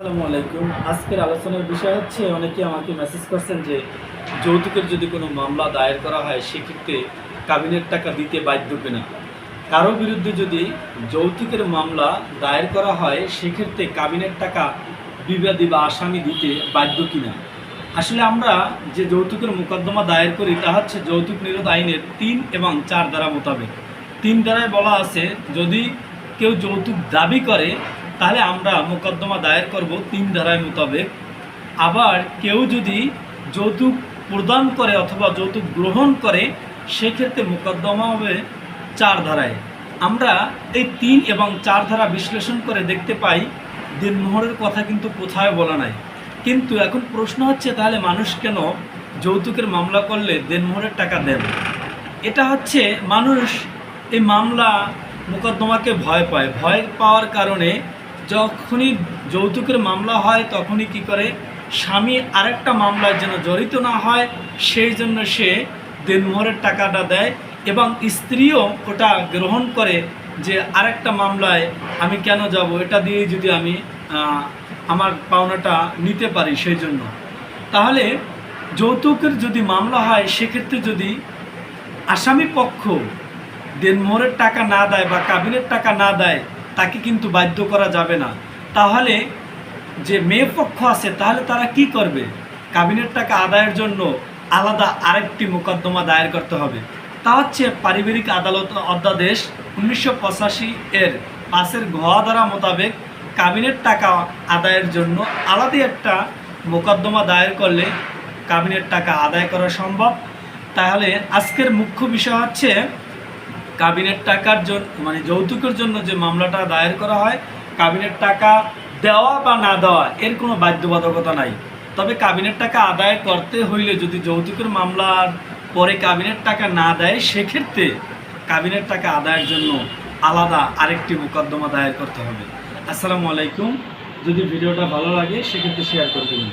আলাইকুম। আজকের আলোচনার বিষয় হচ্ছে, অনেকে আমাকে মেসেজ করছেন যে, যৌতুকের যদি কোনো মামলা দায়ের করা হয়, সেক্ষেত্রে কাবিনের টাকা দিতে বাধ্য কিনা? কারও বিরুদ্ধে যদি যৌতুকের মামলা দায়ের করা হয়, সেক্ষেত্রে কাবিনের টাকা বিবাদী বা আসামি দিতে বাধ্য কিনা? আসলে আমরা যে যৌতুকের মোকদ্দমা দায়ের করি, তা হচ্ছে যৌতুক নিরোধ আইনের তিন এবং চার ধারা মোতাবেক। তিন ধারায় বলা আছে, যদি কেউ যৌতুক দাবি করে তাহলে আমরা মোকদ্দমা দায়ের করব তিন ধারায় মোতাবেক। আবার কেউ যদি যৌতুক প্রদান করে অথবা যৌতুক গ্রহণ করে, সেক্ষেত্রে মোকদ্দমা হবে চার ধারায়। আমরা এই তিন এবং চার ধারা বিশ্লেষণ করে দেখতে পাই, দিনমোহরের কথা কিন্তু কোথায় বলা নাই। কিন্তু এখন প্রশ্ন হচ্ছে, তাহলে মানুষ কেন যৌতুকের মামলা করলে দেনমোহরের টাকা দেন? এটা হচ্ছে মানুষ এই মামলা মোকদ্দমাকে ভয় পায়। ভয় পাওয়ার কারণে যখনই যৌতুকের মামলা হয়, তখনই কি করে? স্বামী আরেকটা মামলার যেন জড়িত না হয়, সেই জন্য সে দেনমোহরের টাকাটা দেয় এবং স্ত্রীও ওটা গ্রহণ করে যে আরেকটা মামলায় আমি কেন যাব? এটা দিয়ে যদি আমি আমার পাওনাটা নিতে পারি সেই জন্য। তাহলে যৌতুকের যদি মামলা হয়, সেক্ষেত্রে যদি আসামি পক্ষ দেনমোহরের টাকা না দেয় বা কাবিনের টাকা না দেয় তাকে কিন্তু বাধ্য করা যাবে না। তাহলে যে মেয়ে পক্ষ আছে, তাহলে তারা কি করবে? কাবিনের টাকা আদায়ের জন্য আলাদা আরেকটি মোকদ্দমা দায়ের করতে হবে। তা হচ্ছে পারিবারিক আদালত অধ্যাদেশ উনিশশো পঁচাশি এর পাশের ঘ ধারা মোতাবেক কাবিনের টাকা আদায়ের জন্য আলাদা একটা মোকদ্দমা দায়ের করলে কাবিনের টাকা আদায় করা সম্ভব। তাহলে আজকের মুখ্য বিষয় হচ্ছে কাবিনের টাকার জন্য মানে যৌতুকের জন্য যে মামলাটা দায়ের করা হয়, কাবিনের টাকা দেওয়া বা না দেওয়া এর কোনো বাধ্যবাধকতা নাই। তবে কাবিনের টাকা আদায় করতে হইলে যদি যৌতুকের মামলার পরে কাবিনের টাকা না দেয়, সেক্ষেত্রে কাবিনের টাকা আদায়ের জন্য আলাদা আরেকটি মোকদ্দমা দায়ের করতে হবে। আসসালামু আলাইকুম। যদি ভিডিওটা ভালো লাগে, সেক্ষেত্রে শেয়ার করে দেবেন।